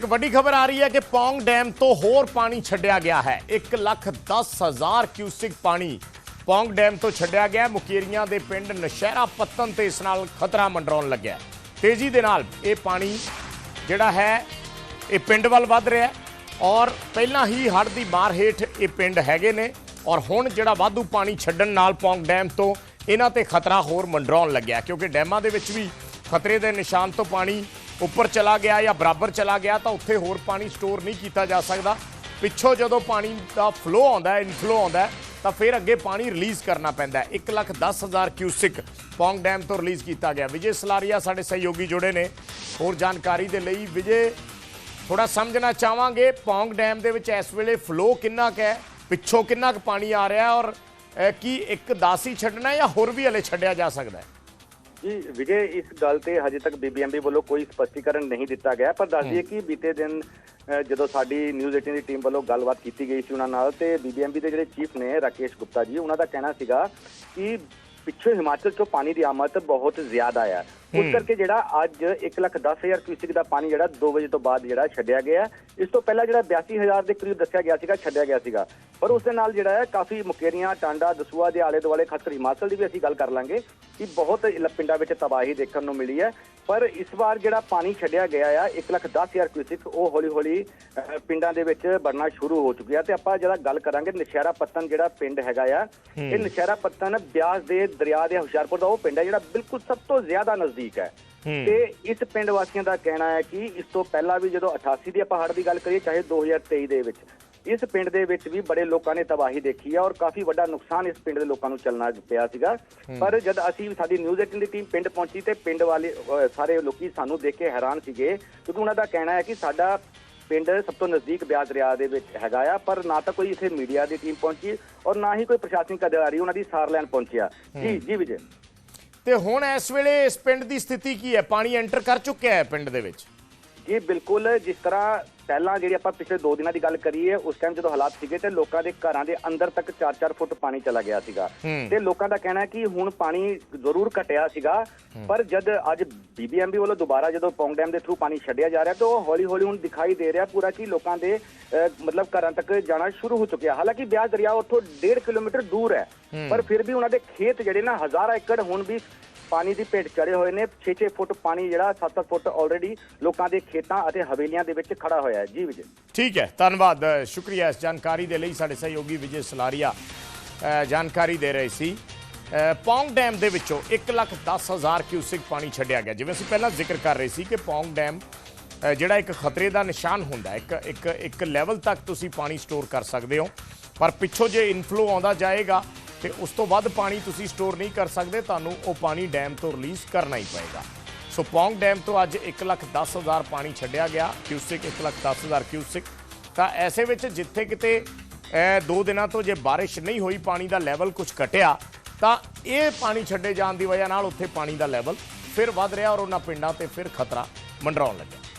ਇੱਕ ਵੱਡੀ ਖਬਰ ਆ ਰਹੀ ਹੈ ਕਿ ਪੌਂਗ ਡੈਮ ਤੋਂ ਹੋਰ ਪਾਣੀ ਛੱਡਿਆ ਗਿਆ ਹੈ। 1 ਲੱਖ 10 ਹਜ਼ਾਰ ਕਿਊਸਿਕ ਪਾਣੀ ਪੌਂਗ ਡੈਮ ਤੋਂ ਛੱਡਿਆ ਗਿਆ ਮੁਕੇਰੀਆਂ ਦੇ ਪਿੰਡ ਨਸ਼ਹਿਰਾ ਪੱਤਨ ਤੇ ਇਸ ਨਾਲ ਖਤਰਾ ਮੰਡਰਾਉਣ ਲੱਗਿਆ ਤੇਜ਼ੀ ਦੇ ਨਾਲ ਇਹ ਪਾਣੀ ਜਿਹੜਾ ਹੈ, ਇਹ ਪਿੰਡ ਵੱਲ ਵੱਧ ਰਿਹਾ ਹੈ ਔਰ ਪਹਿਲਾਂ ਹੀ ਹੜ੍ਹ ਦੀ ਮਾਰ ਹੇਠ ਇਹ ਪਿੰਡ ਹੈਗੇ ਨੇ ਔਰ ਹੁਣ ਜਿਹੜਾ ਵਾਧੂ ਪਾਣੀ ਛੱਡਣ ਨਾਲ ਪੌਂਗ ਡੈਮ ਤੋਂ ਇਹਨਾਂ ਤੇ ਖਤਰਾ ਹੋਰ ਮੰਡਰਾਉਣ ਲੱਗਿਆ ਕਿਉਂਕਿ ਡੈਮਾਂ ਦੇ ਵਿੱਚ ਵੀ ਖਤਰੇ ਦੇ ਨਿਸ਼ਾਨ ਤੋਂ ਪਾਣੀ ਉੱਪਰ ਚਲਾ ਗਿਆ ਜਾਂ ਬਰਾਬਰ ਚਲਾ ਗਿਆ ਤਾਂ ਉੱਥੇ ਹੋਰ ਪਾਣੀ ਸਟੋਰ ਨਹੀਂ ਕੀਤਾ ਜਾ ਸਕਦਾ। ਪਿੱਛੋਂ ਜਦੋਂ ਪਾਣੀ ਦਾ ਫਲੋ ਆਉਂਦਾ ਹੈ ਇਨਫਲੋ ਆਉਂਦਾ ਹੈ, ਤਾਂ ਫਿਰ ਅੱਗੇ ਪਾਣੀ ਰਿਲੀਜ਼ ਕਰਨਾ ਪੈਂਦਾ ਹੈ। 1 ਲੱਖ 10 ਹਜ਼ਾਰ ਕਿਊਸਿਕ ਪੌਂਗ ਡੈਮ ਤੋਂ ਰਿਲੀਜ਼ ਕੀਤਾ ਗਿਆ। ਵਿਜੇ ਸਲਾਰੀਆ ਸਾਡੇ ਸਹਿਯੋਗੀ ਜੁੜੇ ਨੇ। ਹੋਰ ਜਾਣਕਾਰੀ ਦੇ ਲਈ ਵਿਜੇ ਥੋੜਾ ਸਮਝਣਾ ਚਾਹਾਂਗੇ ਪੌਂਗ ਡੈਮ ਦੇ ਵਿੱਚ ਇਸ ਵੇਲੇ ਫਲੋ ਕਿੰਨਾ ਕੁ ਹੈ, ਪਿੱਛੋਂ ਕਿੰਨਾ ਕੁ ਪਾਣੀ ਆ ਰਿਹਾ ਔਰ ਕੀ ਇੱਕ ਦਾਸੀ ਛੱਡਣਾ ਜਾਂ ਹੋਰ ਵੀ ਹਲੇ ਛੱਡਿਆ ਜਾ ਸਕਦਾ ਹੈ? ਜੀ ਵਿਜੇ ਇਸ ਗੱਲ ਤੇ ਹਜੇ ਤੱਕ ਬੀਬੀਐਮਬੀ ਵੱਲੋਂ ਕੋਈ ਸਪਸ਼ਟੀਕਰਨ ਨਹੀਂ ਦਿੱਤਾ ਗਿਆ ਪਰ ਦੱਸ ਦਈਏ ਕਿ ਬੀਤੇ ਦਿਨ ਜਦੋਂ ਸਾਡੀ ਨਿਊਜ਼ 18 ਦੀ ਟੀਮ ਵੱਲੋਂ ਗੱਲਬਾਤ ਕੀਤੀ ਗਈ ਸੀ ਉਹਨਾਂ ਨਾਲ ਤੇ ਬੀਬੀਐਮਬੀ ਦੇ ਜਿਹੜੇ ਚੀਫ ਨੇ ਰਾਕੇਸ਼ ਗੁਪਤਾ ਜੀ ਉਹਨਾਂ ਦਾ ਕਹਿਣਾ ਸੀਗਾ ਕਿ ਪਿੱਛੋਂ ਹਿਮਾਚਲ ਚੋਂ ਪਾਣੀ ਦੀ ਆਮਦ ਬਹੁਤ ਜ਼ਿਆਦਾ ਆ। ਉਸ ਕਰਕੇ ਜਿਹੜਾ ਅੱਜ 110000 ਕਿਊਸਿਕ ਦਾ ਪਾਣੀ ਜਿਹੜਾ 2 ਵਜੇ ਤੋਂ ਬਾਅਦ ਜਿਹੜਾ ਛੱਡਿਆ ਗਿਆ। ਇਸ ਤੋਂ ਪਹਿਲਾਂ ਜਿਹੜਾ 82000 ਦੇ ਕਰੀਬ ਦੱਸਿਆ ਗਿਆ ਸੀਗਾ ਛੱਡਿਆ ਗਿਆ ਸੀਗਾ। ਪਰ ਉਸ ਦੇ ਨਾਲ ਜਿਹੜਾ ਹੈ ਕਾਫੀ ਮੁਕੇਰੀਆਂ ਟਾਂਡਾ ਦਸੂਆ ਦੇ ਆਲੇ ਦੁਆਲੇ ਖਾਸ ਕਰ ਹਿਮਾਚਲ ਦੀ ਵੀ ਅਸੀਂ ਗੱਲ ਕਰ ਲਾਂਗੇ ਕਿ ਬਹੁਤ ਪਿੰਡਾਂ ਵਿੱਚ ਤਬਾਹੀ ਦੇਖਣ ਨੂੰ ਮਿਲੀ ਹੈ। ਪਰ ਇਸ ਵਾਰ ਜਿਹੜਾ ਪਾਣੀ ਛੱਡਿਆ ਗਿਆ ਆ 110000 ਕਿਊਸਿਕ ਉਹ ਹੌਲੀ ਹੌਲੀ ਅਹ, ਪਿੰਡਾਂ ਦੇ ਵਿੱਚ ਵੜਨਾ ਸ਼ੁਰੂ ਹੋ ਚੁੱਕਿਆ ਤੇ ਆਪਾਂ ਜਿਹੜਾ ਗੱਲ ਕਰਾਂਗੇ ਨਸ਼ਹਿਰਾ ਪੱਤਨ ਜਿਹੜਾ ਪਿੰਡ ਹੈਗਾ ਆ ਇਹ ਨਸ਼ਹਿਰਾ ਪੱਤਨ ਬਿਆਸ ਦੇ ਦਰਿਆ ਦੇ ਹੁਸ਼ਿਆਰਪੁਰ ਦਾ ਉਹ ਪਿੰਡ ਹੈ ਜਿਹੜਾ ਬਿਲਕੁਲ ਸਭ ਤੋਂ ਜ਼ਿਆਦਾ ਨਜ਼ਦੀਕ ਹੈ। ਤੇ ਇਸ ਪਿੰਡ ਵਾਸੀਆਂ ਦਾ ਕਹਿਣਾ ਹੈ ਕਿ ਇਸ ਤੋਂ ਪਹਿਲਾਂ ਵੀ ਜਦੋਂ 88 ਦੀ ਆਪਾਂ ਹੜ੍ਹ ਦੀ ਗੱਲ ਕਰੀਏ ਚਾਹੇ 2023 ਦੇ ਵਿੱਚ ਇਸ ਪਿੰਡ ਦੇ ਵਿੱਚ ਵੀ ਬੜੇ ਲੋਕਾਂ ਨੇ ਤਬਾਹੀ ਦੇਖੀ ਹੈ ਔਰ ਕਾਫੀ ਵੱਡਾ ਨੁਕਸਾਨ ਇਸ ਪਿੰਡ ਦੇ ਲੋਕਾਂ ਨੂੰ ਚੱਲਣਾ ਪਿਆ ਸੀਗਾ। ਪਰ ਜਦ ਅਸੀਂ ਸਾਡੀ ਨਿਊਜ਼ 18 ਦੀ ਟੀਮ ਪਿੰਡ ਪਹੁੰਚੀ ਤੇ ਪਿੰਡ ਵਾਲੇ ਸਾਰੇ ਲੋਕੀ ਸਾਨੂੰ ਦੇਖ ਕੇ ਹੈਰਾਨ ਸੀਗੇ ਕਿਉਂਕਿ ਉਹਨਾਂ ਦਾ ਕਹਿਣਾ ਹੈ ਕਿ ਸਾਡਾ ਪਿੰਡ ਸਭ ਤੋਂ ਨਜ਼ਦੀਕ ਬਿਆਸ ਦਰਿਆ ਦੇ ਵਿੱਚ ਹੈਗਾ ਆ ਪਰ ਨਾ ਤਾਂ ਕੋਈ ਇੱਥੇ ਮੀਡੀਆ ਦੀ ਟੀਮ ਪਹੁੰਚੀ ਔਰ ਨਾ ਹੀ ਕੋਈ ਪ੍ਰਸ਼ਾਸਨਿਕ ਅਧਿਕਾਰੀ ਉਹਨਾਂ ਦੀ ਸਾਰ ਲੈਣ ਪਹੁੰਚਿਆ। ਜੀ ਜੀ ਵਿਜੇ। ਤੇ ਹੁਣ ਇਸ ਵੇਲੇ ਇਸ ਪਿੰਡ ਦੀ ਸਥਿਤੀ ਕੀ ਹੈ? ਪਾਣੀ ਐਂਟਰ ਕਰ ਚੁੱਕਿਆ ਹੈ ਪਿੰਡ ਦੇ ਵਿੱਚ। ਜੀ ਬਿਲਕੁਲ ਜਿਸ ਤਰ੍ਹਾਂ ਪਹਿਲਾਂ ਜਿਹੜੀ ਆਪਾਂ ਪਿਛਲੇ 2 ਦਿਨਾਂ ਦੀ ਗੱਲ ਕਰੀਏ ਉਸ ਟਾਈਮ ਜਦੋਂ ਹਾਲਾਤ ਸੀਗੇ ਤੇ ਲੋਕਾਂ ਦੇ ਘਰਾਂ ਦੇ ਅੰਦਰ ਤੱਕ 4-4 ਫੁੱਟ ਪਾਣੀ ਚਲਾ ਗਿਆ ਸੀਗਾ। ਤੇ ਲੋਕਾਂ ਦਾ ਕਹਿਣਾ ਹੈ ਕਿ ਹੁਣ ਪਾਣੀ ਜ਼ਰੂਰ ਘਟਿਆ ਸੀਗਾ ਪਰ ਜਦ ਅੱਜ ਬੀਬੀਐਮਬੀ ਵੱਲੋਂ ਦੁਬਾਰਾ ਜਦੋਂ ਪੌਂਗ ਡੈਮ ਦੇ ਥਰੂ ਪਾਣੀ ਛੱਡਿਆ ਜਾ ਰਿਹਾ ਤਾਂ ਉਹ ਹੌਲੀ-ਹੌਲੀ ਹੁਣ ਦਿਖਾਈ ਦੇ ਰਿਹਾ ਪੂਰਾ ਕਿ ਲੋਕਾਂ ਦੇ ਮਤਲਬ ਘਰਾਂ ਤੱਕ ਜਾਣਾ ਸ਼ੁਰੂ ਹੋ ਚੁੱਕਿਆ। ਹਾਲਾਂਕਿ ਬਿਆਸ ਦਰਿਆ ਉੱਥੋਂ 1.5 ਕਿਲੋਮੀਟਰ ਦੂਰ ਹੈ। ਪਰ ਫਿਰ ਵੀ ਉਹਨਾਂ ਦੇ ਖੇਤ ਜਿਹੜੇ ਨਾ ਹਜ਼ਾਰਾਂ ਏਕੜ ਹੁਣ ਵੀ ਪਾਣੀ ਦੀ ਭੇਟ ਚੜੇ ਹੋਏ ਨੇ। 6-6 ਫੁੱਟ ਪਾਣੀ ਜਿਹੜਾ 7-7 ਫੁੱਟ ਆਲਰੇਡੀ ਲੋਕਾਂ ਦੇ ਖੇਤਾਂ ਅਤੇ ਹਵੇਲੀਆਂ ਦੇ ਵਿੱਚ ਖੜਾ ਹੋਇਆ ਹੈ। ਜੀ ਵਿਜੇ। ਠੀਕ ਹੈ, ਧੰਨਵਾਦ। ਸ਼ੁਕਰੀਆ ਇਸ ਜਾਣਕਾਰੀ ਦੇ ਲਈ ਸਾਡੇ ਸਹਿਯੋਗੀ ਵਿਜੇ ਸਲਾਰੀਆ। ਜਾਣਕਾਰੀ ਦੇ ਰਹੇ ਸੀ। ਪੌਂਗ ਡੈਮ ਦੇ ਵਿੱਚੋਂ 1 ਲੱਖ 10 ਹਜ਼ਾਰ ਕਿਊਸਿਕ ਪਾਣੀ ਛੱਡਿਆ ਗਿਆ। ਜਿਵੇਂ ਅਸੀਂ ਪਹਿਲਾਂ ਜ਼ਿਕਰ ਕਰ ਰਹੇ ਸੀ ਕਿ ਪੌਂਗ ਡੈਮ ਜਿਹੜਾ ਇੱਕ ਖਤਰੇ ਦਾ ਨਿਸ਼ਾਨ ਹੁੰਦਾ ਇੱਕ ਇੱਕ ਇੱਕ ਲੈਵਲ ਤੱਕ ਤੁਸੀਂ ਪਾਣੀ ਸਟੋਰ ਕਰ ਸਕਦੇ ਹੋ। ਪਰ ਪਿੱਛੋਂ ਜੇ ਇਨਫਲੋ ਆਉਂਦਾ ਜਾਏਗਾ ਤੇ ਉਸ ਤੋਂ ਵੱਧ ਪਾਣੀ ਤੁਸੀਂ ਸਟੋਰ ਨਹੀਂ ਕਰ ਸਕਦੇ, ਤੁਹਾਨੂੰ ਉਹ ਪਾਣੀ ਡੈਮ ਤੋਂ ਰਿਲੀਜ਼ ਕਰਨਾ ਹੀ ਪਏਗਾ। ਸੋ ਪੌਂਗ ਡੈਮ ਤੋਂ ਅੱਜ 1 ਲੱਖ 10 ਹਜ਼ਾਰ ਪਾਣੀ ਛੱਡਿਆ ਗਿਆ, ਕਿਊਸਿਕ 1 ਲੱਖ 10 ਹਜ਼ਾਰ ਕਿਊਸਿਕ। ਤਾਂ ਐਸੇ ਵਿੱਚ ਜਿੱਥੇ ਕਿਤੇ ਦੋ ਦਿਨਾਂ ਤੋਂ ਜੇ ਬਾਰਿਸ਼ ਨਹੀਂ ਹੋਈ, ਪਾਣੀ ਦਾ ਲੈਵਲ ਕੁਝ ਘਟਿਆ, ਤਾਂ ਇਹ ਪਾਣੀ ਛੱਡੇ ਜਾਣ ਦੀ ਵਜ੍ਹਾ ਨਾਲ ਉੱਥੇ ਪਾਣੀ ਦਾ ਲੈਵਲ ਫਿਰ ਵੱਧ ਰਿਹਾ ਔਰ ਉਹਨਾਂ ਪਿੰਡਾਂ ਤੇ ਫਿਰ ਖਤਰਾ ਮੰਡਰਾਉਣ ਲੱਗਿਆ।